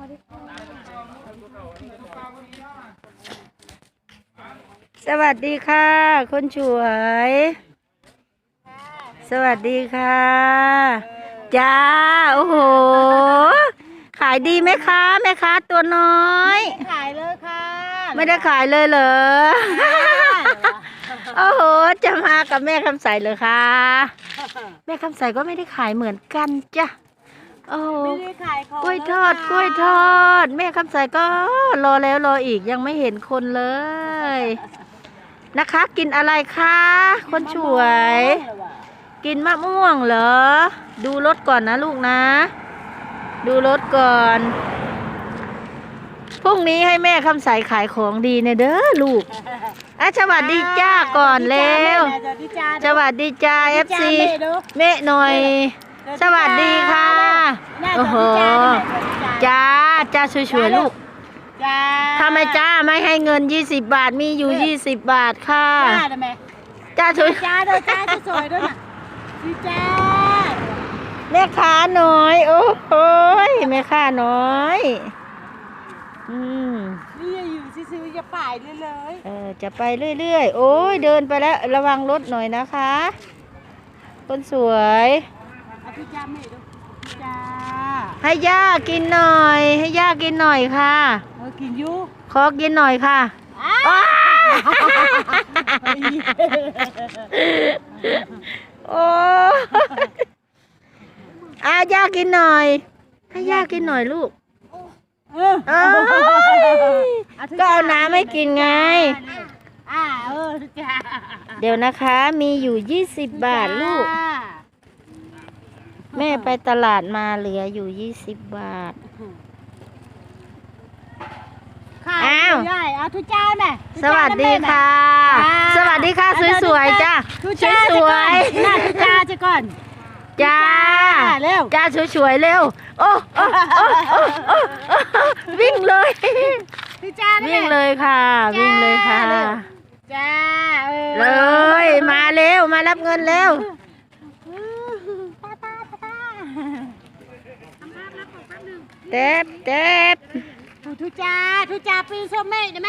สวัสดีค่ะคนสวย สวัสดีค่ะจ้าโอ้โห ขายดีไหมคะแม่ค้าตัวน้อย ขายเลยค่ะ ไม่ได้ขายเลยเหรอโอ้โห จะมากับแม่คำใสเหรอคะแม่คำใสก็ไม่ได้ขายเหมือนกันจ้ะ โอ้โหไม่ได้ขายของกล้วยทอดกล้วยทอด แม่คำใสก็รอแล้วรออีกยังไม่เห็นคนเลย นะคะ กินอะไรคะคนสวย กินมะม่วงเหรอ ดูรถก่อนนะลูกนะ ดูรถก่อนพรุ่งนี้ให้แม่คำใสขายของดีเนยเด้อลูกอะสวัสดีจ้าก่อนเร็วสวัสดีจ้าสวัสดีจ้าเอฟซีแม่ดูเมะหน่อย สวัสดีค่ะ โอ้โหจ้าจ้าช่วยๆลูกจ้าถ้าไม่จ้าไม่ให้เงิน 20 บาทมีอยู่ 20 บาทค่ะจ้าได้ไหมจ้าช่วยจ้าเด้อจ้าสวยๆด้วยน่ะดีจ้าแม่ค้าน้อย โอ้โหยแม่ค้าน้อยอืมนี่อยู่ซื้อๆอย่าป่ายเลยเลยเออจะไปเรื่อยๆ โอ้ยเดินไปแล้วระวังรถหน่อยนะคะ คนสวยเอาพี่จ้าแม่ดูพี่ จ้าให้ย่ากินหน่อย ให้ย่ากินหน่อยค่ะ เออกินอยูขอกินหน่อยค่ะอ้าโอ้ยอาย่ากินหน่อย ให้ย่ากินหน่อยลูกเออเอ้ยก็เอาน้ำให้กินไง อ่าเออจ้าเดี๋ยวนะคะ มีอยู่ 20 บาทลูก แม่ไปตลาดมาเหลืออยู่20บาทค่ะอ้าว ใหญ่เอาทุกจ้าแม่สวัสดีค่ะ สวัสดีค่ะ สวยๆจ้าทุกสจ้าวยหน้าทุกจ้าจะก่อนๆจ้าเร็วจ้าสวยๆเร็ว โอ้โอ้โอ้โอ้โอ้โอ้วิ่งเลย ทุกจ้านะวิ่งแม่เลยค่ะ วิ่งเลยค่ะ จ้าเร็วจ้าออเลยมาเร็วมารับเงินเร็ว ป้าป้าป้าป้า เต็บเต็บทุจ้าทุจ้าปีนส้มแม่นะแม่